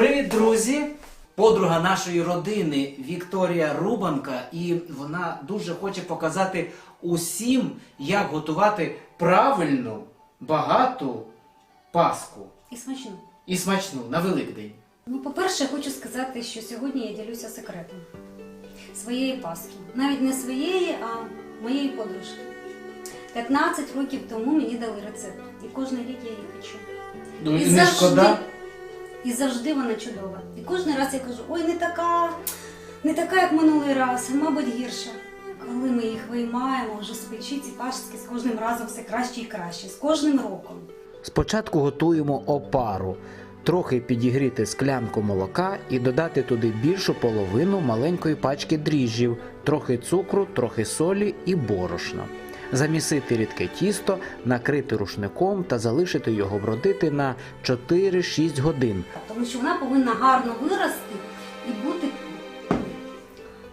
Привіт, друзі! Подруга нашої родини Вікторія Рубанка, і вона дуже хоче показати усім, як готувати правильну, багату паску І смачно. і смачну на Великдень. Ну, по-перше, хочу сказати, що сьогодні я ділюся секретом своєї паски. Навіть не своєї, а моєї подружки. 15 років тому мені дали рецепт, і кожен рік я її печу. Ну, і не шкода. І завжди вона чудова. І кожен раз я кажу: ой, не така, не така, як минулий раз, мабуть, гірша. Коли ми їх виймаємо вже з печі, ці пашки з кожним разом все краще і краще, з кожним роком. Спочатку готуємо опару. Трохи підігріти склянку молока і додати туди більшу половину маленької пачки дріжджів, трохи цукру, трохи солі і борошна. Замісити рідке тісто, накрити рушником та залишити його бродити на 4-6 годин. Тому що вона повинна гарно вирости і бути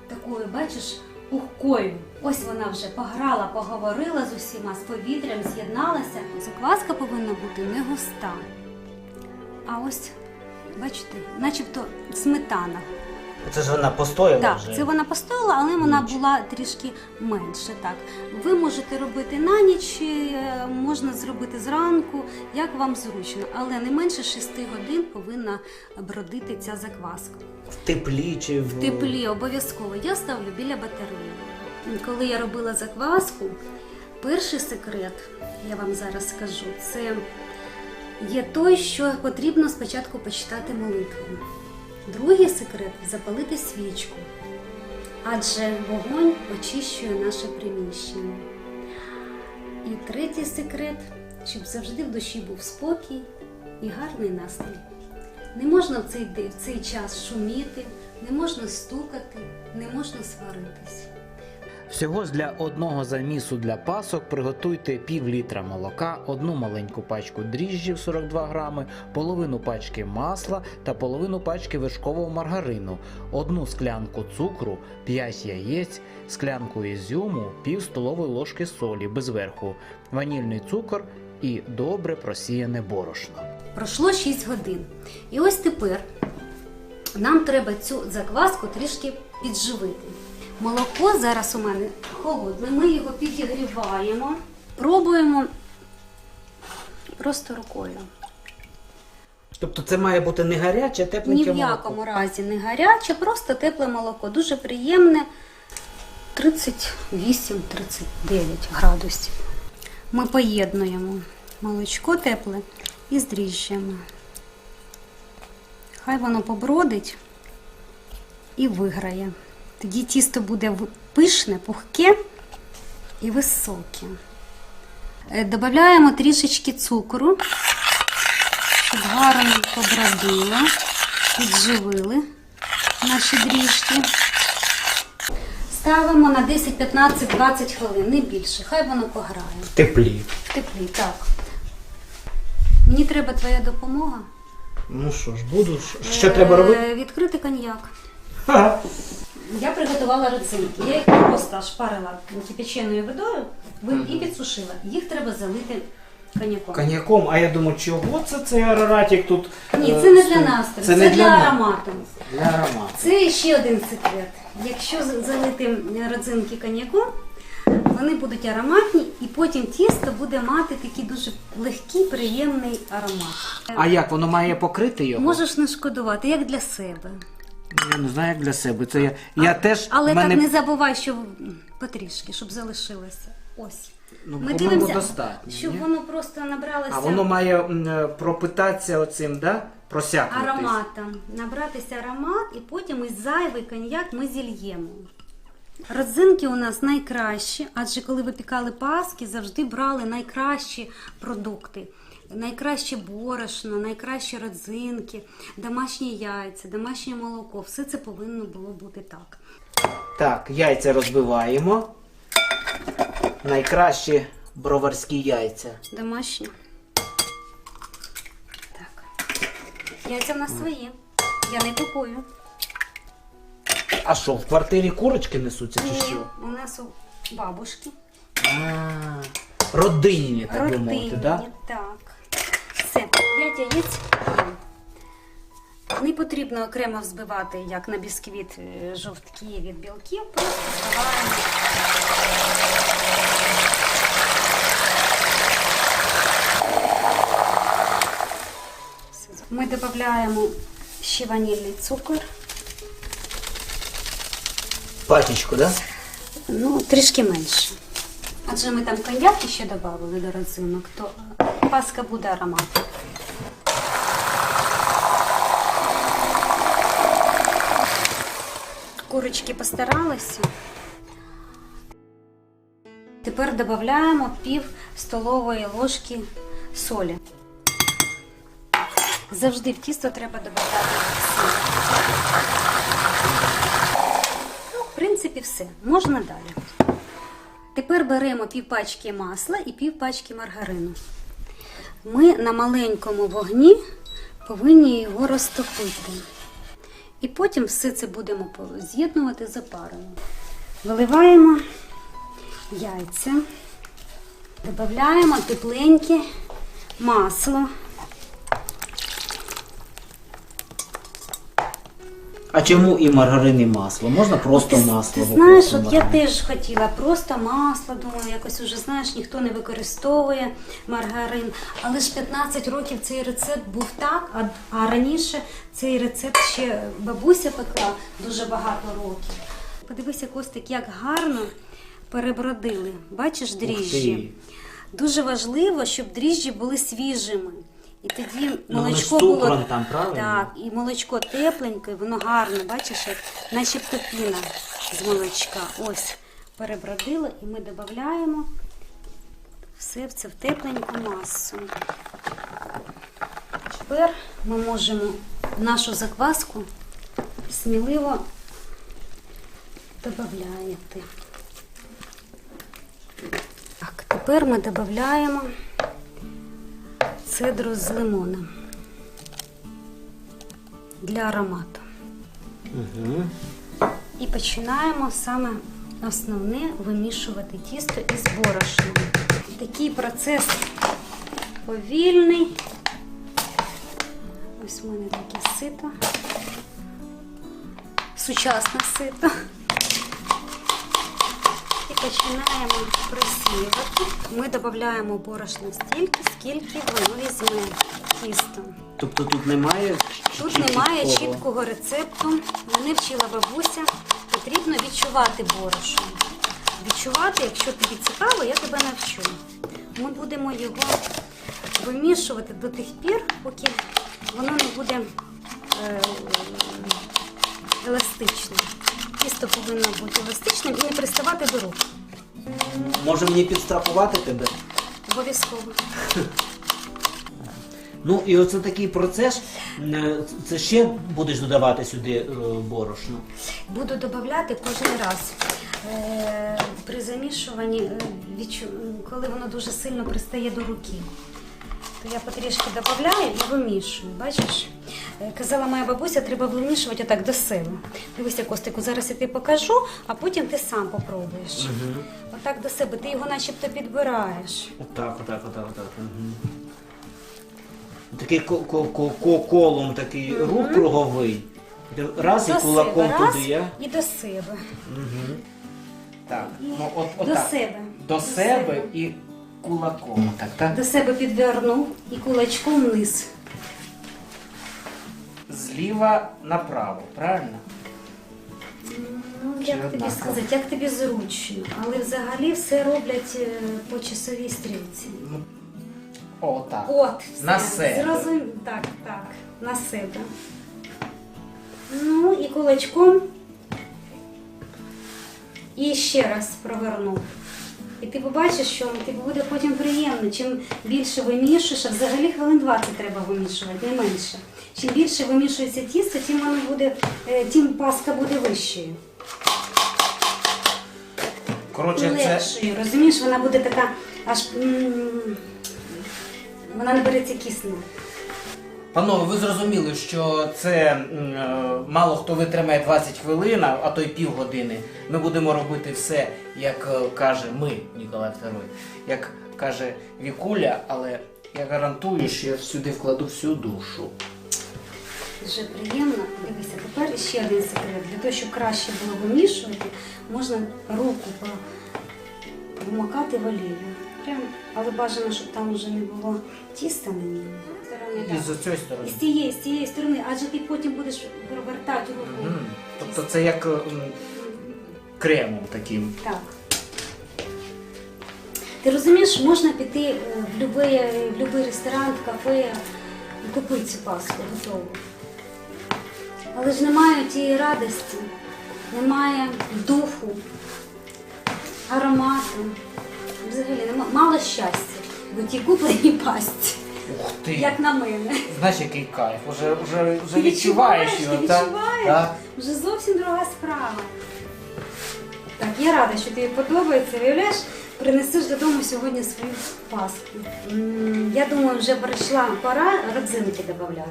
такою, бачиш, пухкою. Ось вона вже пограла, поговорила з усіма, з повітрям з'єдналася. Закваска повинна бути не густа. А ось, бачите, начебто сметана. Це ж вона постояла Так, вже. це вона постояла, але вона Ніч. була трішки менше. Так, ви можете робити на ніч, е, можна зробити зранку, як вам зручно, але не менше 6 годин повинна бродити ця закваска. В теплі чи в В теплі обов'язково я ставлю біля батареї. Коли я робила закваску, перший секрет, я вам зараз скажу, це є той, що потрібно спочатку почитати молитву. Другий секрет запалити свічку, адже вогонь очищує наше приміщення. І третій секрет, щоб завжди в душі був спокій і гарний настрій. Не можна в цей, в цей час шуміти, не можна стукати, не можна сваритись. Всього ж для одного замісу для пасок приготуйте пів літра молока, одну маленьку пачку дріжджів 42 грами, половину пачки масла та половину пачки вершкового маргарину, одну склянку цукру, 5 яєць, склянку ізюму, пів столової ложки солі без верху, ванільний цукор і добре просіяне борошно. Пройшло 6 годин. І ось тепер нам треба цю закваску трішки підживити. Молоко зараз у мене холодне, ми його підігріваємо, пробуємо просто рукою. Тобто це має бути не гаряче, а Ні тепленьке в молоко. разі не гаряче, просто тепле молоко. Дуже приємне 38-39 градусів. Ми поєднуємо молочко тепле із дріжджами. Хай воно побродить і виграє. Тоді тісто буде пишне, пухке і високе. Е, Додаємо трішечки цукру, щоб гарно побродило, підживили наші дріжки. Ставимо на 10, 15, 20 хвилин, не більше. Хай воно пограє. В теплі. В теплі, так. Мені треба твоя допомога. Ну що ж, буду. Що треба робити? Е, Відкрити коньяк. Ха. Я приготувала родзинки. Я їх просто шпарила кипяченою водою і підсушила. Їх треба залити коньяком. Коньяком, а я думаю, чого це цей араратик тут? Ні, е, це не для настрою, Це, не для, для аромату. Для аромату. Це ще один секрет. Якщо залити родзинки коньяком, вони будуть ароматні, і потім тісто буде мати такий дуже легкий, приємний аромат. А як воно має покрити його? Можеш не шкодувати, як для себе. Я не знаю, як для себе. Це я, я теж Але мене... так не забувай, що потрішки, щоб залишилося. Ось. Ну, Ми по-моєму, дивимося, достатньо, щоб ні? воно просто набралося А воно має м, пропитатися оцим, да? Просякнутись. ароматом, набратися аромат, і потім із зайвий коньяк ми зільємо. Родзинки у нас найкращі, адже коли випікали паски, завжди брали найкращі продукти. Найкраще борошно, найкращі родзинки, домашні яйця, домашнє молоко. Все це повинно було бути так. Так, яйця розбиваємо. Найкращі броварські яйця. Домашні. Так. Яйця в нас свої. Я не купую. А що, в квартирі курочки несуться чи Ні, що? у нас у бабушки. А, родинні, так би Родинні, мовити, да? так. Все, 5 яєць є. Не потрібно окремо взбивати, як на бісквіт, е, жовтки від білків, просто збиваємо. Ми додаємо ще ванільний цукор. Пачечку, да? Ну, трішки менше. Адже ми там коньяк ще додали до родзинок, то паска буде аромат. Курочки постаралися. Тепер додаємо пів столової ложки солі. Завжди в тісто треба додати сіль. Ну, в принципі, все. Можна далі. Тепер беремо пів пачки масла і пів пачки маргарину. Ми на маленькому вогні повинні його розтопити. І потім все це будемо з'єднувати за парами. Виливаємо яйця, додаємо тепленьке масло. А чому і маргарин, і масло? Можна просто Ти, масло. ти знаєш, от я теж хотіла просто масло, думаю, якось уже знаєш, ніхто не використовує маргарин. Але ж 15 років цей рецепт був так, а, а раніше цей рецепт ще бабуся пекла дуже багато років. Подивися, Костик, як гарно перебродили. Бачиш дріжджі? Дуже важливо, щоб дріжджі були свіжими. І тоді Ну, молочко з було там, правильно? так, і молочко тепленьке, воно гарне, бачиш, як начебто піна з молочка. Ось перебродило, і ми додаємо все це в тепленьку масу. Тепер ми можемо нашу закваску сміливо додати. Так, тепер ми додаємо цедру з лимоном для аромату. Угу. І починаємо саме основне вимішувати тісто із борошном. Такий процес повільний. Ось у мене таке сито. Сучасне сито. Починаємо просіювати. Ми додаємо борошно стільки, скільки воно візьме тісто. Тобто тут немає Тут чіткого- немає чіткого рецепту. Мене вчила бабуся. Потрібно відчувати борошно. Відчувати, якщо тобі цікаво, я тебе навчу. Ми будемо його вимішувати до тих пір, поки воно не буде е, еластичним. Тісто повинно бути еластичним і не приставати до рук. Може мені підстрахувати тебе? Обов'язково. Ну і оце такий процес. е, Це ще будеш додавати сюди е, борошно. Буду додавати кожен раз. Е, при замішуванні, е, відчу- коли воно дуже сильно пристає до руки, то я потрішки додаю і вимішую. Бачиш? Е, Казала моя бабуся, треба вимішувати отак до себе. Дивися, Костику, зараз я тобі покажу, а потім ти сам попробуєш. Отак до себе, ти його начебто підбираєш. Отак, отак, отак, отак. Угу. Такий ко- ко- ко- ко- колом такий рух круговий. Раз і до кулаком себе, раз туди я. і до себе. Угу. Так, ну от, до отак. себе. До себе. і кулаком. Так, так? До себе підвернув і кулачком вниз. Зліва направо, правильно? Ну, як тобі однаково? сказати, як тобі зручно, але взагалі все роблять е, по часовій стрілці. О, так. От, все. На себе. Зрозум... Так, так, на себе. Ну і кулачком. І ще раз провернув. І ти побачиш, що тобі буде потім приємно. Чим більше вимішуєш, а взагалі хвилин 20 треба вимішувати, не менше. Чим більше вимішується тісто, тим воно буде, е, тим паска буде вищою. Коротше, це. Розумієш, вона буде така аж. м, Вона не береться киснем. Панове, ви зрозуміли, що це е, мало хто витримає 20 хвилин, а то й півгодини. Ми будемо робити все, як е, каже ми, Ніколай II, як каже Вікуля, але я гарантую, що я сюди вкладу всю душу. Вже приємно. Дивися, тепер ще один секрет. Для того, щоб краще було вимішувати, можна руку по- вмокати в олію. Прям, але бажано, щоб там вже не було тіста на ньому. Сторони, І так. з цієї І з цієї, з цієї сторони, адже ти потім будеш провертати руку. Мгм. Тобто це як е, м, кремом таким. Так. Ти розумієш, можна піти е, в будь-який в любий ресторан, в кафе і купити цю пасту готову. Але ж немає тієї радості, немає духу, аромату. Взагалі нема, мало щастя в тій купленій пасті, Ух ти! як на мене. Знаєш, який кайф? Уже, вже, вже Ти відчуваєш його, ти так? відчуваєш? Так. Вже зовсім друга справа. Так, я рада, що тобі подобається. Виявляєш, принесеш додому сьогодні свою паску. М, Я думаю, вже прийшла пора родзинки додати.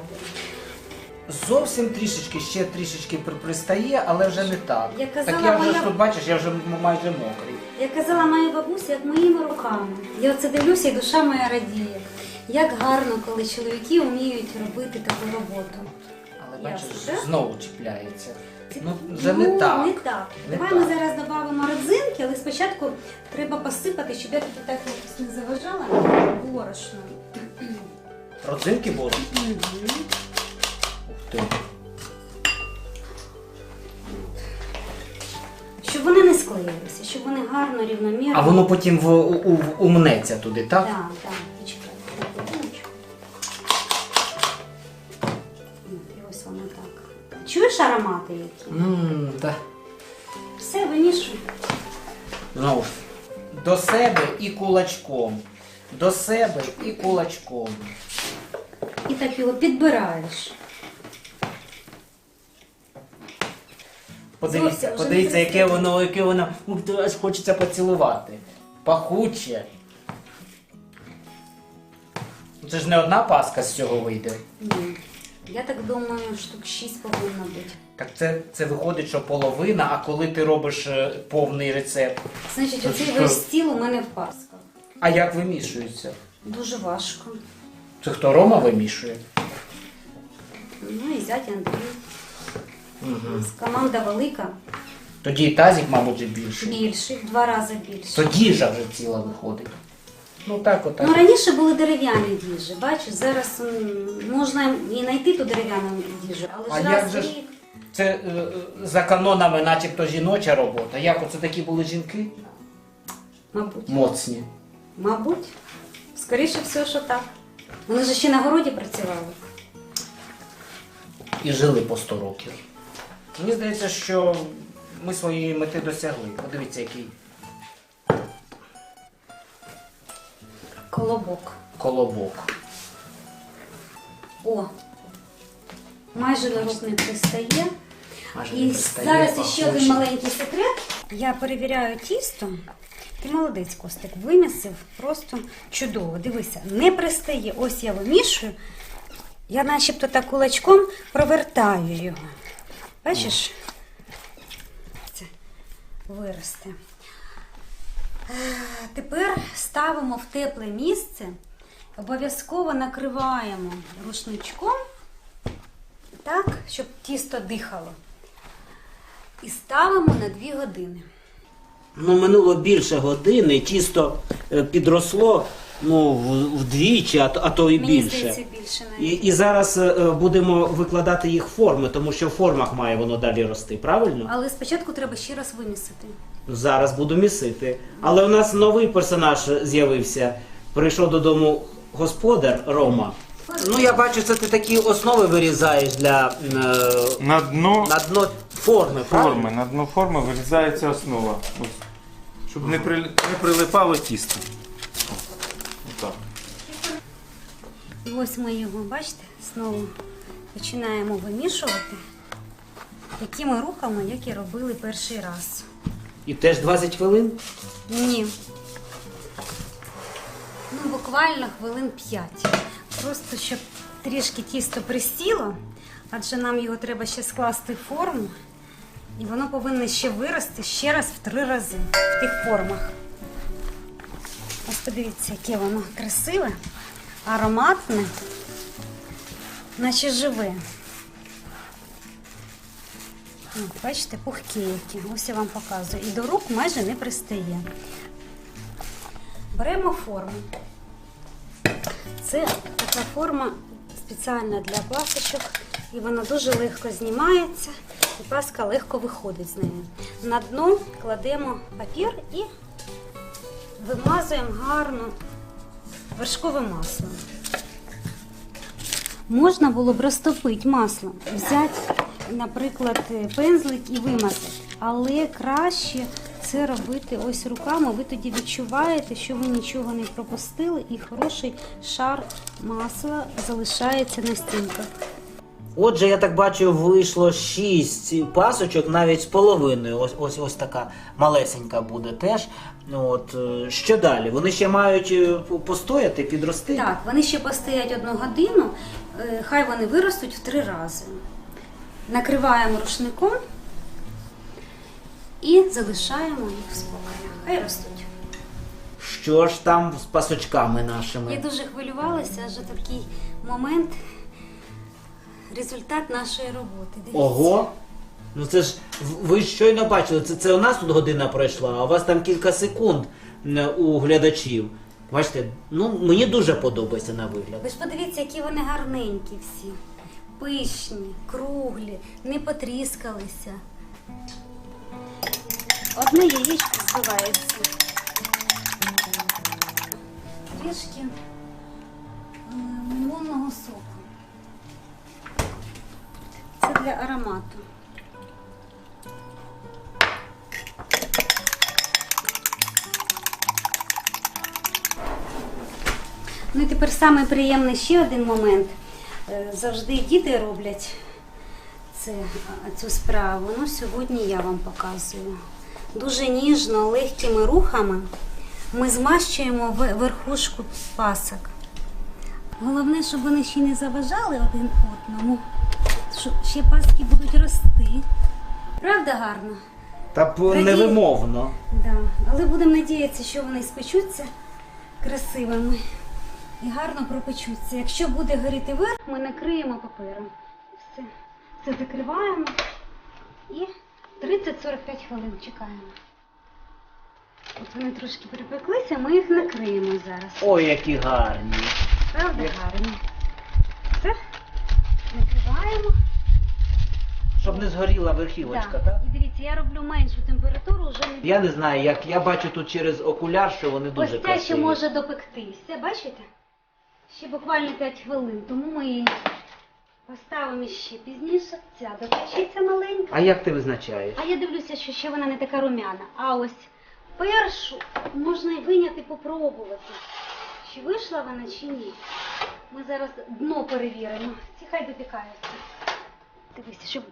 Зовсім трішечки, ще трішечки при- пристає, але вже не так. Я казала, так я вже моя- тут бачиш, я вже м- майже мокрий. Як казала моя бабуся, як моїми руками. Я оце дивлюся, і душа моя радіє. Як гарно, коли чоловіки вміють робити таку роботу. Але Ясно, бачиш, так? знову чіпляється. Ну, вже не так. Не так. Не Давай так. ми зараз додамо родзинки, але спочатку треба посипати, щоб я тут так якось не заважала борошно. Родзинки будуть? Ух ти. Щоб вони не склеїлися, щоб вони гарно, рівномірно. А воно потім в, у, у- умнеться туди, так? Так, так, Чуєш аромати які? Ммм, так. Все, вимішуй. Знову ж. До себе і кулачком. До себе і кулачком. І так його підбираєш. Подивіться, Зовсім вже подивіться, не яке воно, яке воно. Ух ти, аж хочеться поцілувати. Пахуче. Це ж не одна паска з цього вийде. Ні. Я так думаю, штук 6 повинно бути. Так це, це виходить, що половина, а коли ти робиш е, повний рецепт. Значить, Це оцей що? весь стіл у мене в пасках. А як вимішується? Дуже важко. Це хто Рома вимішує? Ну і зять Андрій. Угу. Команда велика, Тоді і тазик, мабуть, більший. більший, в два рази більше. То діжа вже ціла виходить. Ну так, отак. Ну раніше були дерев'яні діжі, бачиш, зараз м, можна і знайти ту дерев'яну діжу, але А ж як раз же в ж- рік. Це е, е, за канонами, начебто жіноча робота. Як оце такі були жінки? Мабуть. Моцні. Мабуть. Скоріше все, що так. Вони ж ще на городі працювали. І жили по 100 років. Мені здається, що ми своєї мети досягли. Подивіться, який Колобок. колобок. О! Майже не пристає. Майже не І пристає, зараз ще один пахуче. маленький секрет. Я перевіряю тісто. Ти молодець, Костик, вимісив просто чудово. Дивися, не пристає. Ось я вимішую. Я начебто так кулачком провертаю його. Бачиш? Це виросте. Тепер ставимо в тепле місце, обов'язково накриваємо рушничком, так, щоб тісто дихало. І ставимо на 2 години. Ну, минуло більше години, тісто е, підросло ну, вдвічі, а то, а то і Мені більше. здається, більше І, навіть. і зараз е, е, будемо викладати їх в форми, тому що в формах має воно далі рости, правильно? Але спочатку треба ще раз вимісити. Зараз буду місити. Але у нас новий персонаж з'явився. Прийшов додому господар Рома. Ну, я бачу, це ти такі основи вирізаєш для е, На дно на дно форми, правильно? форми, на дно форми вирізається основа. Ось. Щоб не, при, не прилипало тісто. О, Отак. І ось ми його, бачите, знову починаємо вимішувати такими рухами, як і робили перший раз. І теж 20 хвилин. Ні. Ну, буквально хвилин 5. Просто щоб трішки тісто пристіло, адже нам його треба ще скласти в форму. І воно повинно ще вирости ще раз в три рази в тих формах. Ось подивіться, яке воно красиве, ароматне, наче живе. Бачите, пухкі які. Ось я вам показую. І до рук майже не пристає. Беремо форму. Це така форма спеціальна для пасочок, і вона дуже легко знімається, і паска легко виходить з неї. На дно кладемо папір і вимазуємо гарно вершковим маслом. Можна було б розтопити маслом, взяти, наприклад, пензлик і вимазати. Але краще це робити ось руками. Ви тоді відчуваєте, що ви нічого не пропустили, і хороший шар масла залишається на стінках. Отже, я так бачу, вийшло 6 пасочок навіть з половиною. Ось ось ось така малесенька буде теж. От е, що далі? Вони ще мають е, постояти, підрости. Так, вони ще постоять одну годину, е, хай вони виростуть в три рази. Накриваємо рушником і залишаємо їх в спокої. Хай ростуть. Що ж там з пасочками нашими? Я дуже хвилювалася, адже такий момент результат нашої роботи. Дивіться. Ого! Ну це ж ви щойно бачили, це, це у нас тут година пройшла, а у вас там кілька секунд у глядачів. Бачите, ну мені дуже подобається на вигляд. Ви ж подивіться, які вони гарненькі всі. Пишні, круглі, не потріскалися. Одне яєчко збивається. Трішки е, лимонного соку. Це для аромату. Ну і тепер приємний ще один момент. Е, Завжди діти роблять це, цю справу. Ну, сьогодні я вам показую. Дуже ніжно, легкими рухами ми змащуємо верхушку пасок. Головне, щоб вони ще не заважали один одному, що ще паски будуть рости. Правда гарно? Та Раді- невимовно. Да. Але будемо надіятися, що вони спечуться красивими і гарно пропечуться. Якщо буде горіти верх, ми накриємо папером. Все. Це закриваємо і 30-45 хвилин чекаємо. От вони трошки перепеклися, ми їх накриємо зараз. Ой, які гарні. Правда гарні? Все. Накриваємо. Щоб не згоріла верхівочка, так? І дивіться, я роблю меншу температуру, вже не Я не знаю, як я бачу тут через окуляр, що вони дуже Ось красиві. ще може допектися, бачите? Ще буквально 5 хвилин, тому ми її поставимо ще пізніше. Ця допечеться маленька. А як ти визначаєш? А я дивлюся, що ще вона не така румяна. А ось першу можна й виняти, попробувати. Чи вийшла вона, чи ні. Ми зараз дно перевіримо. Ці хай допікаються. Дивися, щоб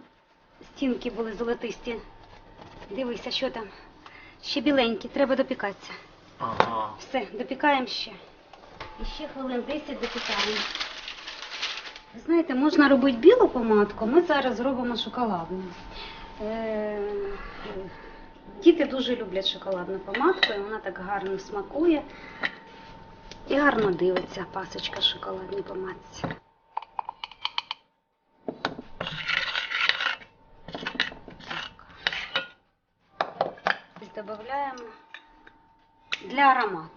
стінки були золотисті. Дивися, що там. Ще біленькі, треба допікатися. Ага. Все, допікаємо ще. І ще хвилин 10 допікаємо. Ви знаєте, можна робити білу помадку, ми зараз зробимо шоколадну. Е, Діти дуже люблять шоколадну помадку, і вона так гарно смакує. І гарно дивиться пасочка шоколадній помадці. Додаємо для аромату.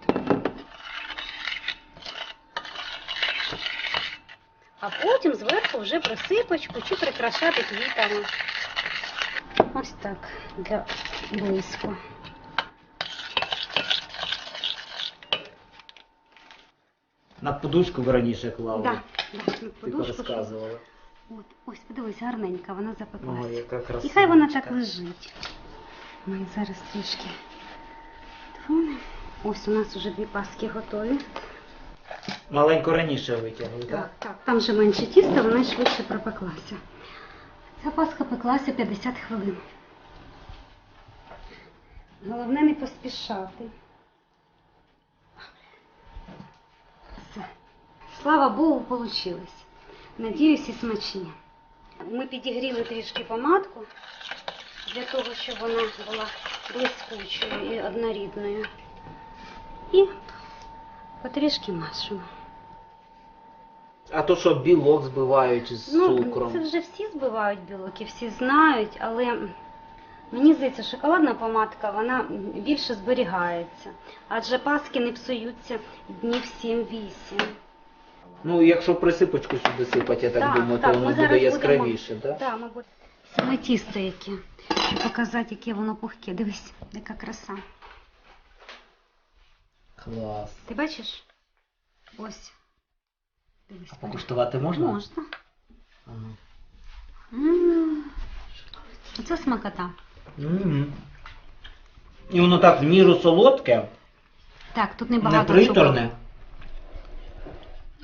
А потім зверху вже присипочку чи прикрашати квітами. Ось так, для блиску. На подушку ви раніше клали. Да, да, на Ти подушку, щоб- розказувала. От, ось, подивись, гарненька, вона запеклася. Ой, яка красива. І хай вона так лежить. Ми зараз трішки. Ось у нас вже дві паски готові. Маленько раніше витягли, так? Так, так. Там же менше тіста, вона швидше пропеклася. Ця паска пеклася 50 хвилин. Головне не поспішати. Все. Слава Богу, вийшло. Надіюсь, і смачні. Ми підігріли трішки помадку для того, щоб вона була блискучою і однорідною. І потрішки машемо. А то що білок збивають з Ну, цукром. це вже всі збивають білок і всі знають, але мені здається, шоколадна помадка вона більше зберігається. Адже паски не псуються днів 7-8. Ну, якщо присипочку сюди сипати, я так, Так, думаю, так, то воно буде будемо- яскравіше, так? Так, мабуть. Саме тісто яке. Щоб показати, яке воно пухке. Дивись, яка краса. Клас. Ти бачиш? Ось. Дивись. А покуштувати можна? Можна. Ага. М. Оце смакота. М. І воно так в міру солодке, Так, тут не небагато приторне.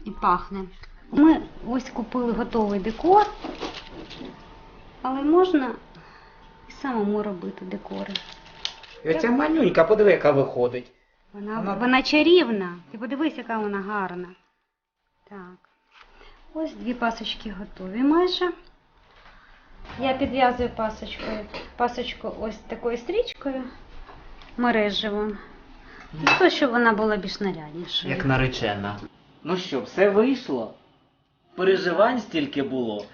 і пахне. Ми ось купили готовий декор, але можна і самому робити декори. І оця манюнька, подиви, яка виходить. Вона, Вона- вона чарівна. Ти подивись, яка вона гарна. Так. Ось дві пасочки готові майже. Я підв'язую пасочкою. Пасочку ось такою стрічкою мережевим. Для щоб вона була більш наряднішою. Як наречена. Ну що, все вийшло? Переживань стільки було.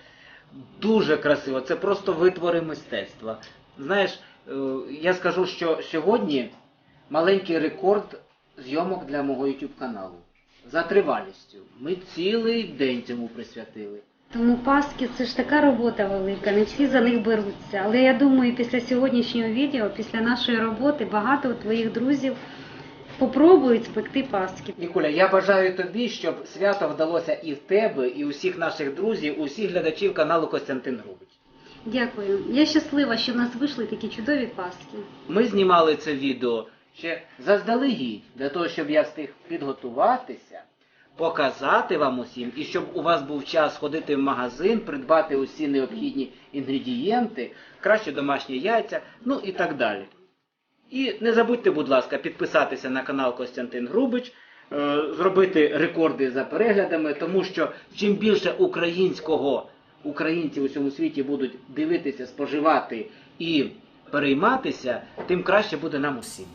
Дуже красиво. Це просто витвори мистецтва. Знаєш, е, я скажу, що сьогодні маленький рекорд зйомок для мого YouTube каналу. За тривалістю. Ми цілий день цьому присвятили. Тому паски це ж така робота велика, не всі за них беруться. Але я думаю, після сьогоднішнього відео, після нашої роботи, багато твоїх друзів попробують спекти паски. Ніколя, я бажаю тобі, щоб свято вдалося і в тебе, і у всіх наших друзів, усіх глядачів каналу Костянтин Грубич. Дякую. Я щаслива, що в нас вийшли такі чудові паски. Ми знімали це відео ще заздалегідь, для того, щоб я встиг підготуватися, показати вам усім, і щоб у вас був час ходити в магазин, придбати усі необхідні інгредієнти, краще домашні яйця, ну і так далі. І не забудьте, будь ласка, підписатися на канал Костянтин Грубич, е, зробити рекорди за переглядами, тому що чим більше українського українці у всьому світі будуть дивитися, споживати і перейматися, тим краще буде нам усім.